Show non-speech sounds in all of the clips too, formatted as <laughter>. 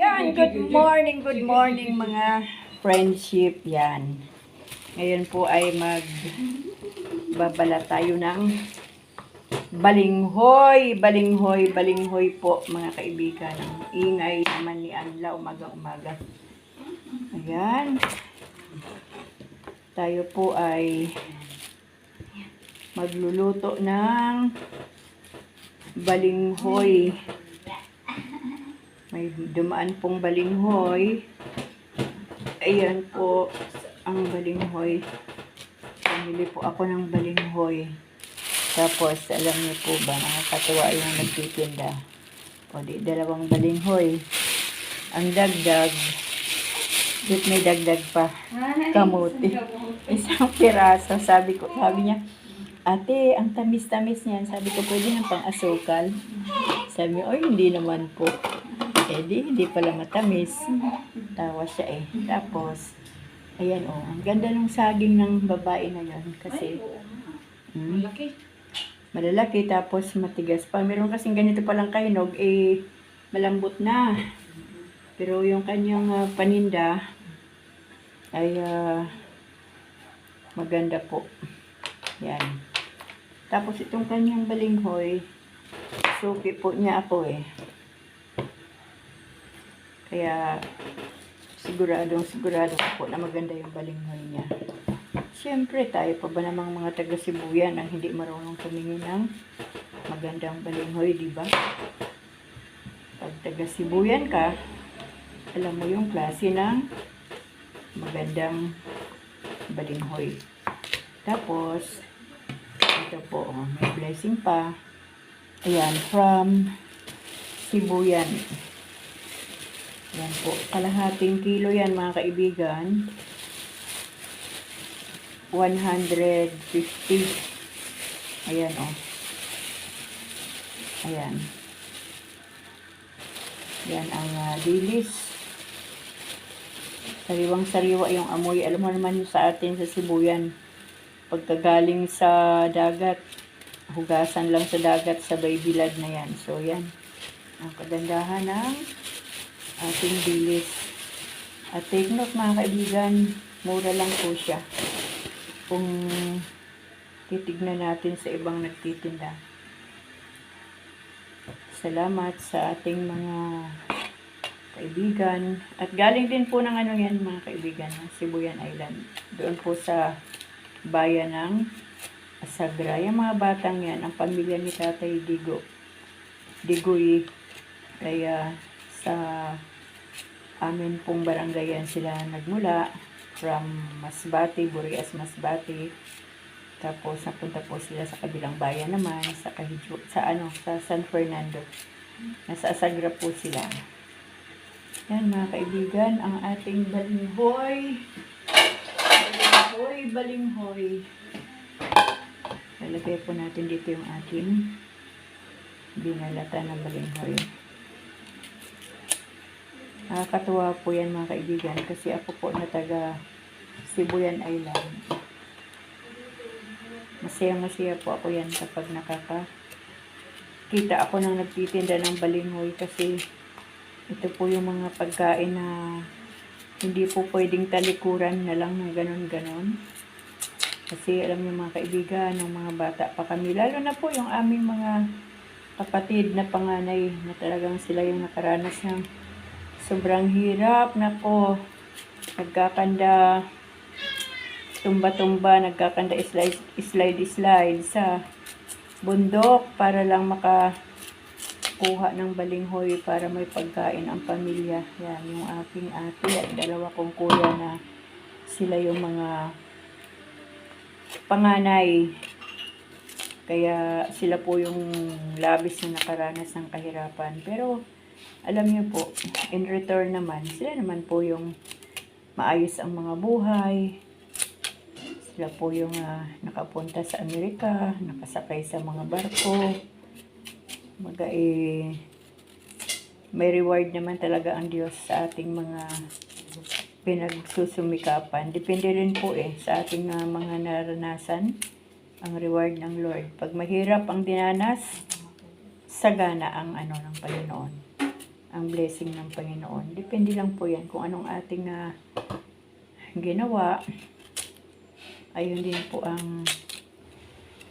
Yan, good <laughs> morning, good morning mga friendship. Yan. Ngayon po ay mag babala tayo ng balinghoy, balinghoy, balinghoy po mga kaibigan. Ang ingay naman ni Anla umaga-umaga. Ayan. Tayo po ay magluluto ng balinghoy. May dumaan pong balinghoy. Ayan po ang balinghoy. Pumili po ako ng balinghoy. Tapos, alam niyo po ba, nakakatawa yung nagtitinda. O di, dalawang balinghoy. Ang dagdag, dit may dagdag pa. Kamuti. Isang piraso. Sabi ko, sabi niya, Ate, ang tamis-tamis niyan. Sabi ko, pwede ng pang-asukal. Sabi niya, oy, hindi naman po. Eh di, hindi pala matamis. Tawa siya eh. Tapos, ayan oh, ang ganda ng saging ng babae na yun. Kasi, hmm, malalaki tapos matigas pa. Meron kasing ganito palang kainog, eh, malambot na. Pero yung kanyang ah, paninda, ay ah, maganda po. Yan. Tapos itong kanyang balinghoy, suki po niya ako eh. Kaya siguradong sigurado ko po na maganda yung balinghoy niya. Siyempre, tayo pa ba namang mga taga-Sibuyan ang hindi marunong tumingin ng magandang balinghoy, di ba? Pag taga-Sibuyan ka, alam mo yung klase ng magandang balinghoy. Tapos, ito po, oh, may blessing pa. Ayan, from Sibuyan. Yan po, kalahating kilo yan mga kaibigan. 150. Ayan oh. Ayan. Yan ang uh, dilis. Sariwang-sariwa yung amoy. Alam mo naman sa atin sa Sibuyan. Pagkagaling sa dagat, hugasan lang sa dagat, sabay bilad na yan. So yan. Ang kagandahan ng ating bilis. At take note mga kaibigan, mura lang po siya. Kung titignan natin sa ibang nagtitinda. Salamat sa ating mga kaibigan. At galing din po ng ano yan mga kaibigan, ng Sibuyan Island. Doon po sa bayan ng Asagra. Yung mga batang yan, ang pamilya ni Tatay Digo. Digoy. Kaya sa amin pong barangayan sila nagmula from Masbate, Burias Masbate. Tapos napunta po sila sa kabilang bayan naman sa Kahidjo, sa ano, sa San Fernando. Nasa Asagra po sila. Yan mga kaibigan, ang ating balinghoy. Balinghoy, balinghoy. Lalagay po natin dito yung ating binalata ng balinghoy. Nakakatuwa po yan mga kaibigan kasi ako po na taga Sibuyan Island. Masaya-masaya po ako yan kapag nakaka kita ako nang nagtitinda ng balinghoy kasi ito po yung mga pagkain na hindi po pwedeng talikuran na lang ng ganon-ganon. Kasi alam niyo mga kaibigan, ng mga bata pa kami, lalo na po yung aming mga kapatid na panganay na talagang sila yung nakaranas ng sobrang hirap. Nako, nagkakanda, tumba-tumba, nagkakanda slide, slide, slide sa bundok para lang makakuha ng balinghoy para may pagkain ang pamilya. Yan, yung aking ate at dalawa kong kuya na sila yung mga panganay. Kaya sila po yung labis na nakaranas ng kahirapan. Pero alam niyo po, in return naman, sila naman po yung maayos ang mga buhay. Sila po yung ah, nakapunta sa Amerika, nakasakay sa mga barko. Maga eh, may reward naman talaga ang Diyos sa ating mga pinagsusumikapan. Depende rin po eh sa ating ah, mga naranasan ang reward ng Lord. Pag mahirap ang dinanas, sagana ang ano ng Panginoon. Ang blessing ng Panginoon. Depende lang po yan kung anong ating na ginawa. Ayun din po ang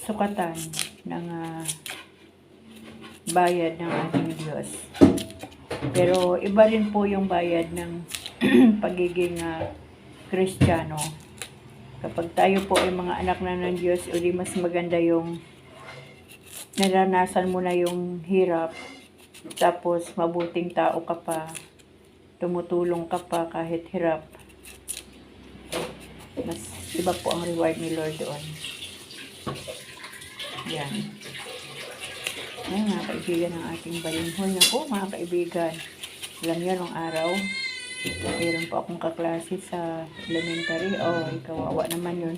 sukatan ng ah, bayad ng ating Diyos. Pero iba rin po yung bayad ng <clears throat> pagiging ah, Kristiyano. Kapag tayo po ay mga anak na ng Diyos, uli mas maganda yung naranasan mo na yung hirap, tapos mabuting tao ka pa, tumutulong ka pa kahit hirap. Mas iba po ang reward ni Lord doon. Yan. Ayan mga kaibigan ng ating balinhon. Ako mga kaibigan, alam niyo nung araw, mayroon po akong kaklase sa elementary. Oh, ay, kawawa naman yun.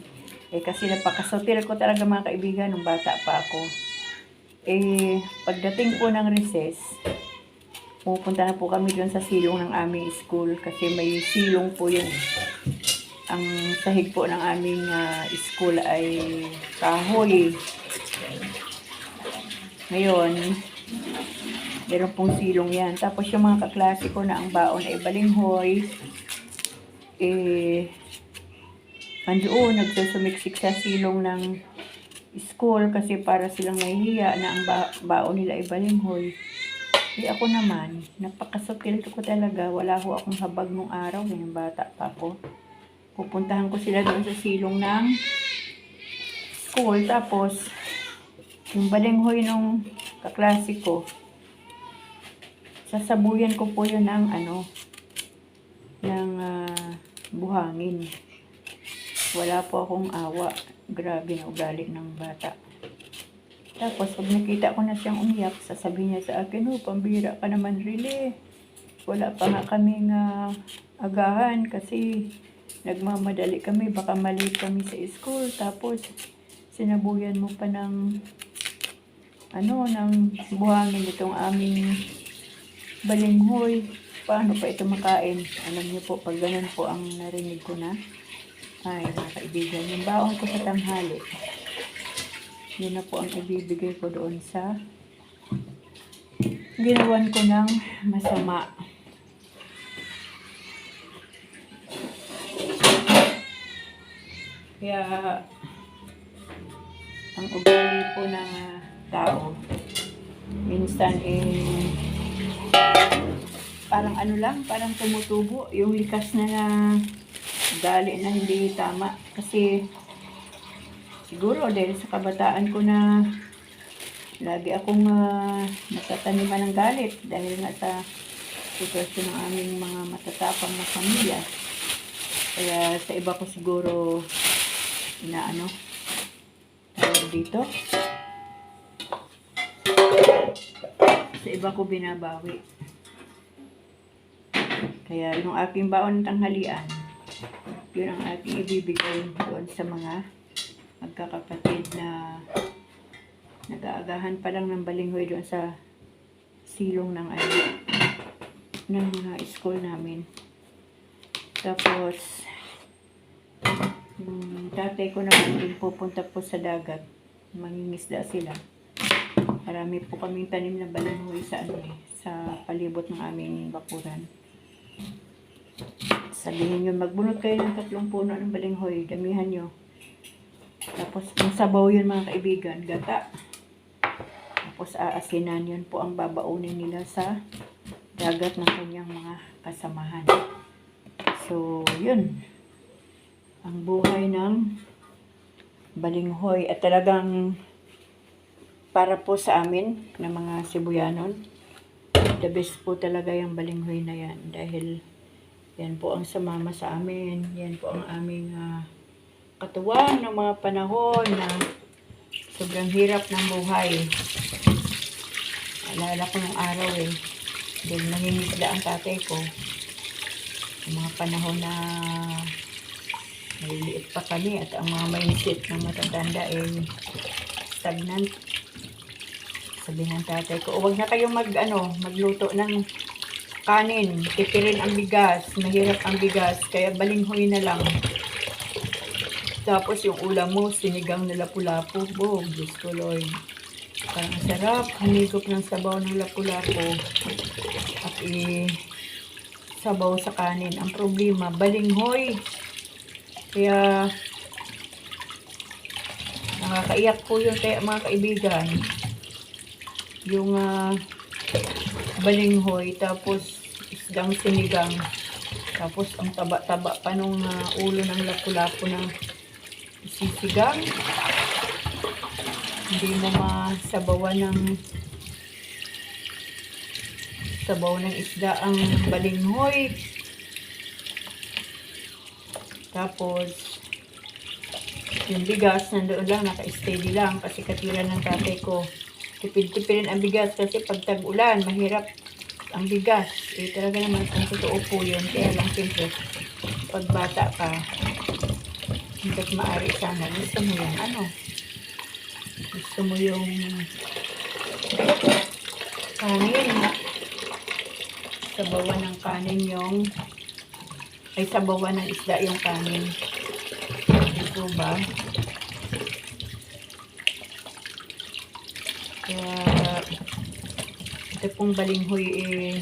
Eh kasi napakasotil ko talaga mga kaibigan nung bata pa ako. Eh, pagdating po ng recess, pupunta na po kami doon sa silong ng aming school kasi may silong po yun. Ang sahig po ng aming ah, school ay kahoy. Ngayon, meron pong silong yan. Tapos yung mga kaklase ko na ang baon ay balinghoy, eh, andoon, nagsusumiksik sa silong ng school kasi para silang nahihiya na ang ba- baon nila ay balinghoy. Eh ako naman, napakasukil ko talaga. Wala ho akong habag nung araw, yung bata pa ako. Pupuntahan ko sila doon sa silong ng school. Tapos, yung balinghoy nung kaklase ko, sasabuyan ko po yun ng ano, ng ah, buhangin. Wala po akong awa. Grabe na ugali ng bata. Tapos, pag nakita ko na siyang umiyak, sasabihin niya sa akin, oh, pambira ka naman, really. Wala pa nga kaming ah, agahan kasi nagmamadali kami, baka mali kami sa school. Tapos, sinabuyan mo pa ng ano, ng buhangin itong aming balinghoy. Paano pa ito makain? Alam niyo po, pag ganun po ang narinig ko na, ay, mga kaibigan, yung baon ko sa tanghali, yun na po ang ibibigay ko doon sa ginawan ko ng masama. Kaya, ang ugali po ng tao, minsan eh, parang ano lang, parang tumutubo, yung likas na na ugali na hindi tama. Kasi, siguro dahil sa kabataan ko na lagi akong uh, natataniman ng galit dahil nga sa sitwasyon ng aming mga matatapang na pamilya. Kaya sa iba ko siguro inaano tawag dito. Sa iba ko binabawi. Kaya yung aking baon ng tanghalian, yun ang aking ibibigay doon sa mga magkakapatid na nag-aagahan pa lang ng balinghoy doon sa silong ng ano, ng mga school namin. Tapos, yung tatay ko naman din pupunta po sa dagat. Mangingisda sila. Marami po kaming tanim na balinghoy sa ano eh, sa palibot ng aming bakuran. Sabihin nyo, magbunot kayo ng tatlong puno ng balinghoy, damihan nyo. Tapos, yung sabaw yun mga kaibigan, gata. Tapos, aasinan yun po ang babaunin nila sa dagat ng kanyang mga kasamahan. So, yun. Ang buhay ng balinghoy at talagang para po sa amin na mga Cebuyanon, the best po talaga yung balinghoy na yan dahil yan po ang sumama sa amin. Yan po ang aming ah, katuwang ng mga panahon na sobrang hirap ng buhay. Alala ko ng araw eh. Dahil nangingisda ang tatay ko. Yung mga panahon na maliliit pa kami at ang mga mindset ng matatanda eh stagnant. Sabi ng tatay ko, huwag na kayong mag, ano, magluto ng kanin, tipirin ang bigas, mahirap ang bigas, kaya balinghoy na lang. Tapos yung ulam mo, sinigang na lapu-lapu. Oh, Diyos ko Lord. Parang sarap, humigop ng sabaw ng lapu-lapu. At i sabaw sa kanin. Ang problema, balinghoy. Kaya nakakaiyak po yun kaya mga kaibigan. Yung ah, balinghoy tapos isdang sinigang. Tapos ang taba-taba pa nung ah, ulo ng lapu-lapu ng sisigang. Hindi mo masabawan ng sabaw ng isda ang balinghoy. Tapos, yung bigas, nandoon lang, naka-steady lang kasi katira ng tatay ko. Tipid-tipidin ang bigas kasi pag tag-ulan, mahirap ang bigas. Eh, talaga naman, kung totoo po yun. Kaya lang, siyempre, pag bata ka, hanggat maaari sana, gusto mo yung ano, gusto mo yung kanin. Sabawan ng kanin yung ay sabawan ng isda yung kanin. Ito ba? Kaya ito pong balinghoy eh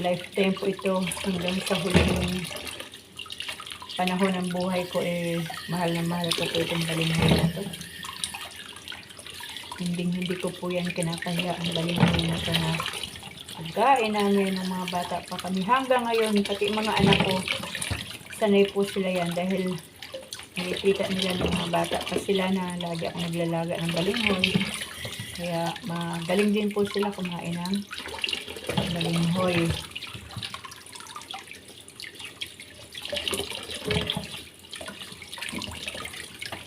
lifetime po ito hanggang sa huling panahon ng buhay ko eh mahal na mahal ko po itong balinghoy na to. Hindi hindi ko po yan kinakaya ang balinghoy na to na pagkain namin ng mga bata pa kami. Hanggang ngayon, pati mga anak ko, sanay po sila yan dahil nakikita nila ng mga bata pa sila na lagi ako naglalaga ng balinghoy. Kaya magaling din po sila kumain ng balinghoy.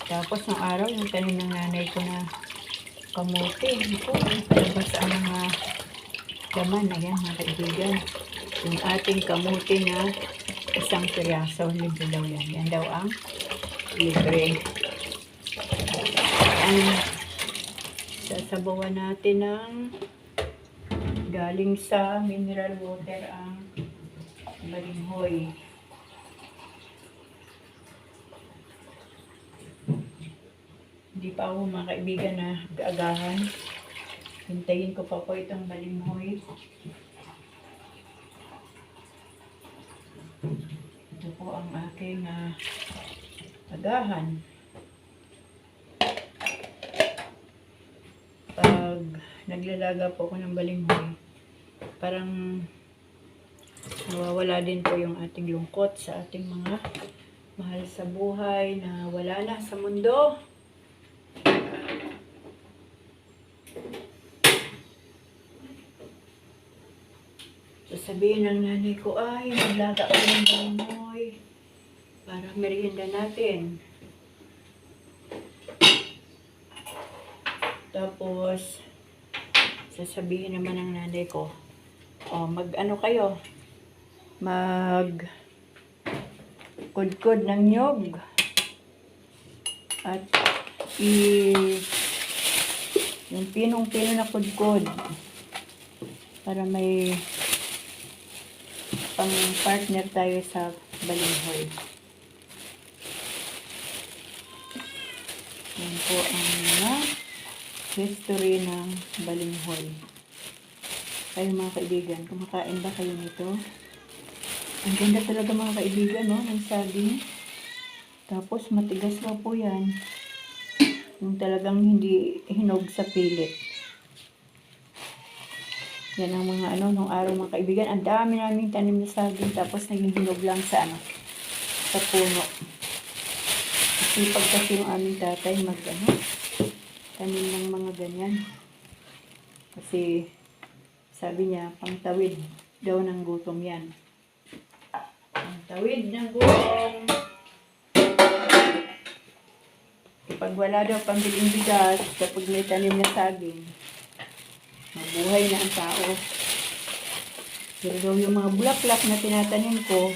Tapos ng araw, yung tanim ng nanay ko na kamote. Ito, palabas ang mga laman. Ayan, mga kaibigan. Yung ating kamote na isang piraso. Libre daw yan. Yan daw ang libre. Ang sasabawan natin ng galing sa mineral water ang balinghoy. Hindi pa ako mga kaibigan na gaagahan. Hintayin ko pa po itong balinghoy. Ito po ang aking uh, agahan. Pag naglalaga po ako ng balinghoy, parang nawawala din po yung ating lungkot sa ating mga mahal sa buhay na wala na sa mundo. Sasabihin ng nanay ko, ay, maglaga ko ng balinghoy para merienda natin. Tapos, sasabihin naman ng nanay ko, oh, mag ano kayo, mag kudkod ng nyog. At i yung pinong-pino na kudkod para may pang partner tayo sa balinghoy. Yan po ang mga history ng balinghoy. Kayo mga kaibigan, kumakain ba kayo nito? Ang ganda talaga mga kaibigan, no? Ng saging. Tapos matigas pa po yan. Yung talagang hindi hinog sa pilit. Yan ang mga ano, nung araw mga kaibigan. Ang dami naming tanim na saging. Tapos naging hinog lang sa ano, sa puno. Sipag kasi yung aming tatay mag ano, tanim ng mga ganyan. Kasi sabi niya, pangtawid daw ng gutom yan. Pangtawid ng gutom. Kapag wala daw pambiling bigas, kapag may tanim na saging, mabuhay na ang tao. Pero daw yung mga bulaklak na tinatanim ko,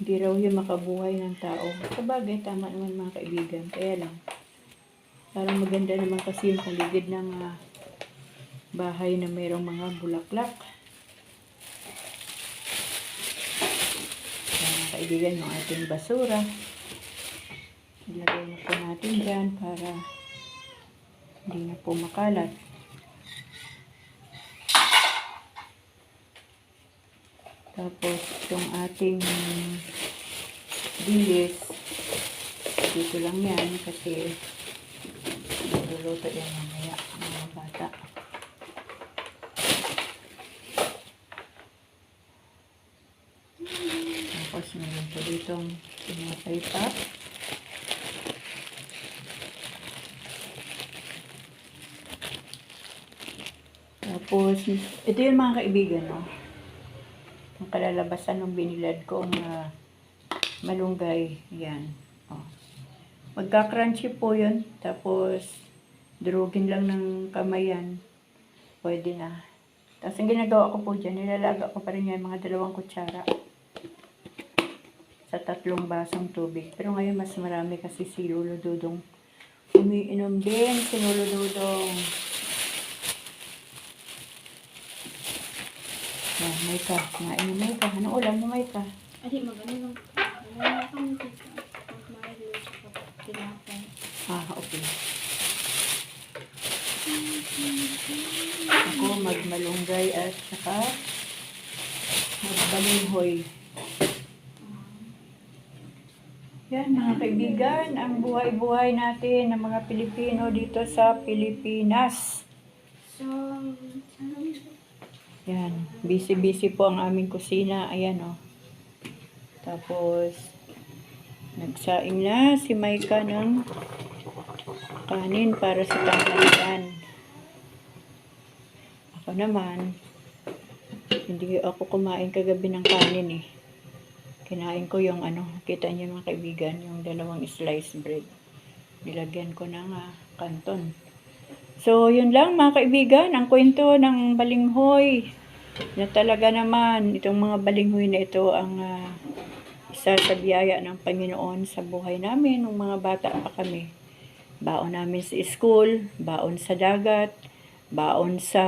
hindi raw yun makabuhay ng tao. Sabagay, tama naman mga kaibigan. Kaya lang, parang maganda naman kasi yung paligid ng ah, bahay na mayroong mga bulaklak. Mga kaibigan, yung ating basura, ilagay na po natin dyan para hindi na po makalat. Tapos, itong ating dilis, dito lang yan kasi magluluto yan mamaya mga bata. Tapos, meron po ditong tinapay pa. Tapos, ito yung mga kaibigan, no? Ang kalalabasan ng binilad kong ah, malunggay. Yan. Oh. Magka-crunchy po yun. Tapos, durugin lang ng kamay yan. Pwede na. Tapos, ang ginagawa ko po dyan, nilalaga ko pa rin yan mga dalawang kutsara sa tatlong basong tubig. Pero ngayon, mas marami kasi si Lolo Dudong umiinom din si Lolo Dudong. Yan, may ka. Kumain may ka. Anong ulam mo may ka? Adi, magano lang. Wala akong tika. Tinapay. Ah, okay. Ako magmalunggay at saka magbalinghoy. Yan mga kaibigan, ang buhay-buhay natin ng mga Pilipino dito sa Pilipinas. So, ano Yan, busy-busy po ang aming kusina. Ayan o. Tapos, nagsaing na si Maika ng kanin para sa tanghalian. Ako naman, hindi ako kumain kagabi ng kanin eh. Kinain ko yung ano, kita niyo mga kaibigan, yung dalawang slice bread. Nilagyan ko ng ah, kanton. So, yun lang mga kaibigan, ang kwento ng balinghoy. Na talaga naman, itong mga balinghoy na ito ang ah, isa sa biyaya ng Panginoon sa buhay namin nung mga bata pa kami. Baon namin sa school, baon sa dagat, baon sa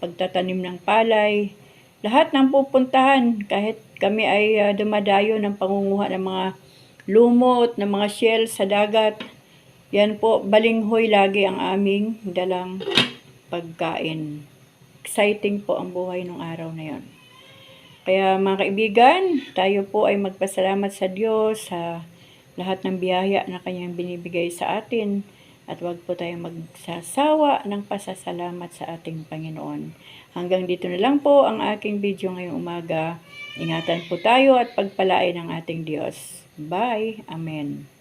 pagtatanim ng palay. Lahat ng pupuntahan, kahit kami ay ah, dumadayo ng pangunguha ng mga lumot, ng mga shell sa dagat, yan po, balinghoy lagi ang aming dalang pagkain. Exciting po ang buhay ng araw na yon. Kaya mga kaibigan, tayo po ay magpasalamat sa Diyos sa lahat ng biyaya na kanyang binibigay sa atin at huwag po tayong magsasawa ng pasasalamat sa ating Panginoon. Hanggang dito na lang po ang aking video ngayong umaga. Ingatan po tayo at pagpalain ng ating Diyos. Bye. Amen.